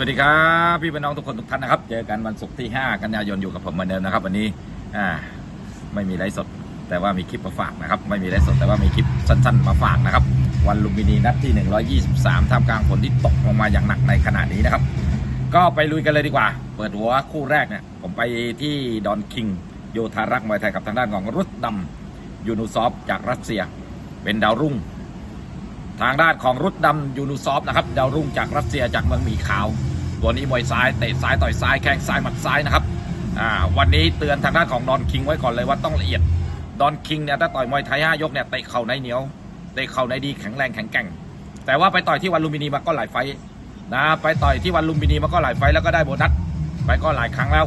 วัสดีครับพี่พี่น้องทุกคนทุกท่านนะครับ เจอกันวันศุกร์ที่ 5 กันยายนอยู่กับผมเหมือนเดิมนะครับ วันนี้อ่าไม่มีไลฟ์สด แต่ว่ามีคลิปมาฝากนะครับ ไม่มีไลฟ์สดแต่ว่ามีคลิปสั้นๆมาฝากนะครับ วันลุมพินีนัดที่ 123ท่ามกลางฝนที่ตกลงมาอย่างหนักในขณะนี้นะครับ ก็ไปลุยกันเลยดีกว่า เปิดหัวคู่แรกเนี่ยผมไปที่ดอนคิงโยธารักษ์มวยไทยกับทางด้านของรุดดำยูนูซอฟจากรัสเซีย เป็นดาวรุ่ง ทางด้านของรุดดำยูนูซอฟนะครับดาวรุ่งจากรัสเซียจากเมืองหมีขาว ตัวนี้มวยซ้ายเตะซ้ายต่อยซ้ายแข้งซ้ายหมัดซ้ายนะครับวันนี้เตือนทางด้านของดอนคิงไว้ก่อนเลยว่าต้องละเอียดดอนคิงเนี่ยถ้าต่อยมวยไทยห้ายกเนี่ยเตะเข่าในเหนียวเตะเข่าในดีแข็งแรงแข็งแกร่ง แต่ว่าไปต่อยที่วันลุมพินีมาก็หลายไฟนะไปต่อยที่วันลุมพินีมาก็หลายไฟแล้วก็ได้โบนัสไปก็หลายครั้งแล้ว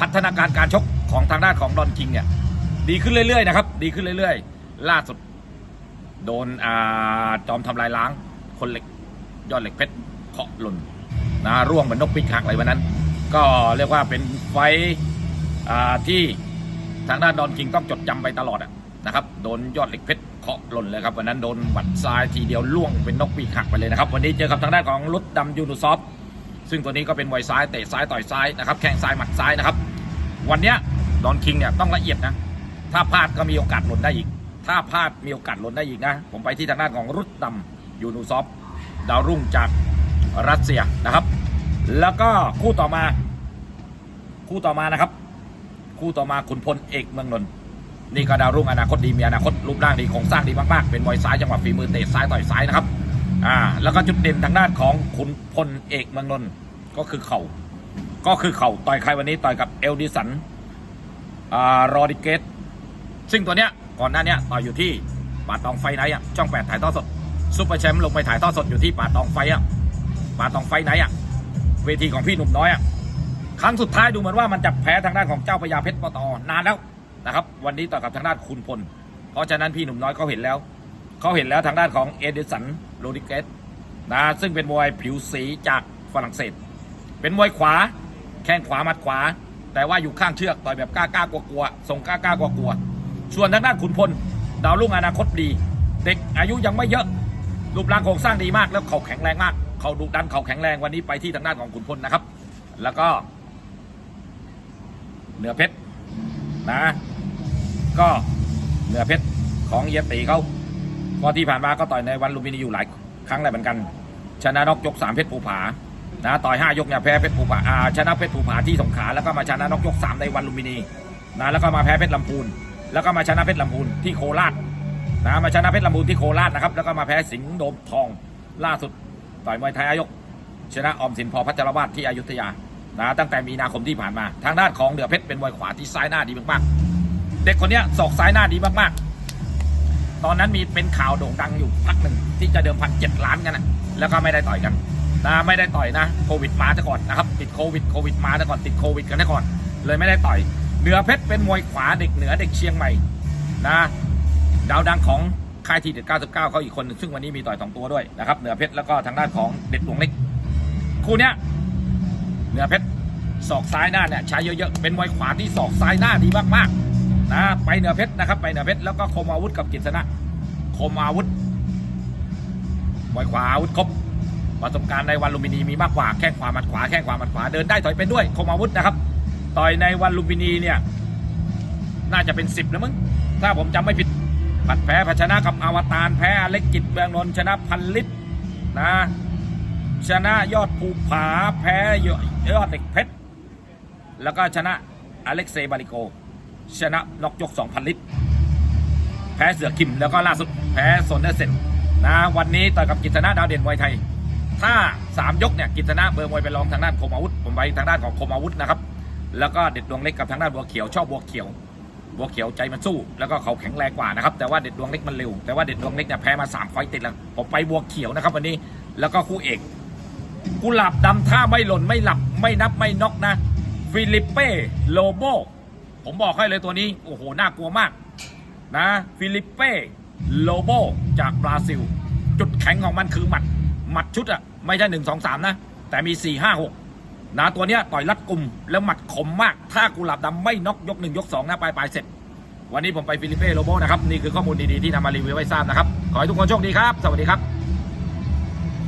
พัฒนาการการชกของทางด้านของดอนคิงเนี่ยดีขึ้นเรื่อยๆนะครับดีขึ้นเรื่อยๆ ล่าสุด โดนอ่าจอมทำลายล้าง คนเหล็กยอดเหล็กเพชรเคาะหล่นนะร่วงเหมือนนกปีกหักอะไรวันนั้น ก็เรียกว่าเป็นไฟที่ทางด้านดอนคิงต้องจดจำไปตลอดอะนะครับ โดนยอดเหล็กเพชรเคาะหล่นเลยครับวันนั้นโดนหวัดซ้ายทีเดียวล่วงเป็นนกปีกหักไปเลยนะครับ วันนี้เจอกับทางด้านของรุดดำยูนูซอฟซึ่งตัวนี้ก็เป็นมวซ้ายเตะซ้ายต่อยซ้ายนะครับแข้งซ้ายหมัดซ้ายนะครับ วันนี้ดอนคิงเนี่ยต้องละเอียดนะ ถ้าพลาดก็มีโอกาสหล่นได้อีก ถ้าพลาดมีโอกาสล่นได้อีกนะ ผมไปที่ทางด้านของรุดดำยูนูซอฟดาวรุ่งจากรัสเซียนะครับ แล้วก็คู่ต่อมา คู่ต่อมานะครับ คู่ต่อมาขุนพลเอกเมืองนนท์นี่ก็ดาวรุ่งอนาคตดีมีอนาคตรูปร่างดีโครงสร้างดีมากๆเป็นมวยซ้ายจังหวะฝีมือเตะซ้ายต่อยซ้ายนะครับอ่าแล้วก็จุดเด่นทางด้านของขุนพลเอกเมืองนนท์ก็คือเข่าก็คือเข่าต่อยใครวันนี้ต่อยกับเอลดิสันอ่ารอดิเกตซึ่งตัวเนี้ย ก่อนหน้าเนี้ยต่อยอยู่ที่ป่าตองไฟไหนอะช่องแปดถ่ายทอดสดซุปเปอร์แชมป์ลงไปถ่ายทอดสดอยู่ที่ป่าตองไฟอะป่าตองไฟไหนอะเวทีของพี่หนุ่มน้อยอะครั้งสุดท้ายดูเหมือนว่ามันจะแพ้ทางด้านของเจ้าพญาเพชรปตอนานแล้วนะครับ วันนี้ต่อกับทางด้านคุณพล เพราะฉะนั้นพี่หนุ่มน้อยเขาเห็นแล้วเขาเห็นแล้วทางด้านของเอเดสันโรดิเกตนะซึ่งเป็นมวยผิวสีจากฝรั่งเศส เป็นมวยขวา แข้งขวามัดขวา แต่ว่าอยู่ข้างเชือกต่อยแบบกล้ากล้ากลัวกลัวๆส่งกล้ากล้ากลัวกลัวๆ ส่วนทางด้านขุนพลดาวรุ่งอนาคตดี เด็กอายุยังไม่เยอะ รูปร่างโครงสร้างดีมากแล้วเขาแข็งแรงมาก เขาดุดันเขาแข็งแรงวันนี้ไปที่ทางด้านของขุนพลนะครับ แล้วก็เหนือเพชรนะ ก็เหนือเพชรของเฮียตีเขาก็ที่ผ่านมาก็ต่อยในวันลุมพินีอยู่หลายครั้งแล้วเหมือนกัน ชนะนอกยกสามเพชรภูผานะต่อยห้ายกเนี่ยแพ้เพชรภูผาอ่าชนะเพชรภูผาที่สงขลาแล้วก็มาชนะนอกยกสามในวันลุมพินีนะแล้วก็มาแพ้เพชรลำพูน แล้วก็มาชนะเพชรลำพูนที่โคราชนะมาชนะเพชรลำพูนที่โคราชนะครับแล้วก็มาแพ้สิงห์โดมทองล่าสุดต่อยมวยไทยอายก ชนะออมสินพอพัชรวาทที่อยุธยานะตั้งแต่มีนาคมที่ผ่านมา ทางด้านของเดือเพชรเป็นมวยขวาที่ซ้ายหน้าดีมากๆ เด็กคนนี้ศอกซ้ายหน้าดีมากๆ ตอนนั้นมีเป็นข่าวโด่งดังอยู่พักหนึ่งที่จะเดิมพันเจ็ดล้านกันนะแล้วก็ไม่ได้ต่อยกันนะไม่ได้ต่อยนะโควิดมาซะก่อนนะครับติดโควิดโควิดมาซะก่อนติดโควิดกันซะก่อนเลยไม่ได้ต่อย เหนือเพชรเป็นมวยขวาเด็กเหนือเด็กเชียงใหม่นะดาวดังของค่ายทีเด็ด99เขาอีกคนซึ่งวันนี้มีต่อยสองตัวด้วยนะครับเหนือเพชรแล้วก็ทางด้านของเด็ดหลวงเล็กคู่เนี้ยเหนือเพชรศอกซ้ายหน้าเนี่ยใช้เยอะๆเป็นมวยขวาที่ศอกซ้ายหน้าดีมากๆนะไปเหนือเพชรนะครับไปเหนือเพชรแล้วก็คมอาวุธกับกิษณะคมอาวุธมวยขวาอาวุธครบประสบการณ์ในวันลุมพินีมีมากกว่าแข้งขวาหมัดขวาแข้งขวาหมัดขวาเดินได้ถอยเป็นด้วยคมอาวุธนะครับ ต่อยในวันลุมพินีเนี่ย น่าจะเป็นสิบแล้วมั้งถ้าผมจำไม่ผิดผัดแพ้ภาชนะกับอวตารแพ้อเล็กจิตเมืองนนชนะพันลิตรนะ ชนะยอดภูผาแพ้ยอดเด็กเพชรแล้วก็ชนะอเล็กเซย์บาริโก ชนะนอกยก2,000 ลิตร แพ้เสือคิมแล้วก็ล่าสุดแพ้โซนเดอร์เซนนะวันนี้ต่อยกับกิตนาดาวเด่นมวยไทย ถ้า 3 ยกเนี่ยกิตนาเบอร์มวยไปรองทางด้านคมอาวุธ ผมไปทางด้านของคมอาวุธนะครับ แล้วก็เด็ดดวงเล็กกับทางด้านบัวเขียวชอบบัวเขียวบัวเขียวใจมันสู้แล้วก็เขาแข็งแรงกว่านะครับแต่ว่าเด็ดดวงเล็กมันเร็วแต่ว่าเด็ดดวงเล็กเนี่ยแพ้มา3ไฟต์ติดแล้วผมไปบัวเขียวนะครับวันนี้แล้วก็คู่เอกกุหลาบดำถ้าไม่หล่นไม่หลับไม่นับไม่น็อกนะฟิลิปเป้โลโบผมบอกให้เลยตัวนี้โอ้โหน่ากลัวมากนะฟิลิปเป้โลโบจากบราซิล จุดแข็งของมันคือหมัดหมัดชุดอะไม่ใช่หนึ่งสองสามนะ แต่มีสี่ห้าหก นะตัวเนี้ยต่อยรัดกลุ่มแล้วหมัดคมมาก ถ้ากุหลาบดำไม่น็อกยกหนึ่งยกสองนะปลายปลายเสร็จ วันนี้ผมไปฟิลิปเป้โลโบนะครับ นี่คือข้อมูลดีๆที่นำมารีวิวไว้ทราบนะครับ ขอให้ทุกคนโชคดีครับ สวัสดีครับ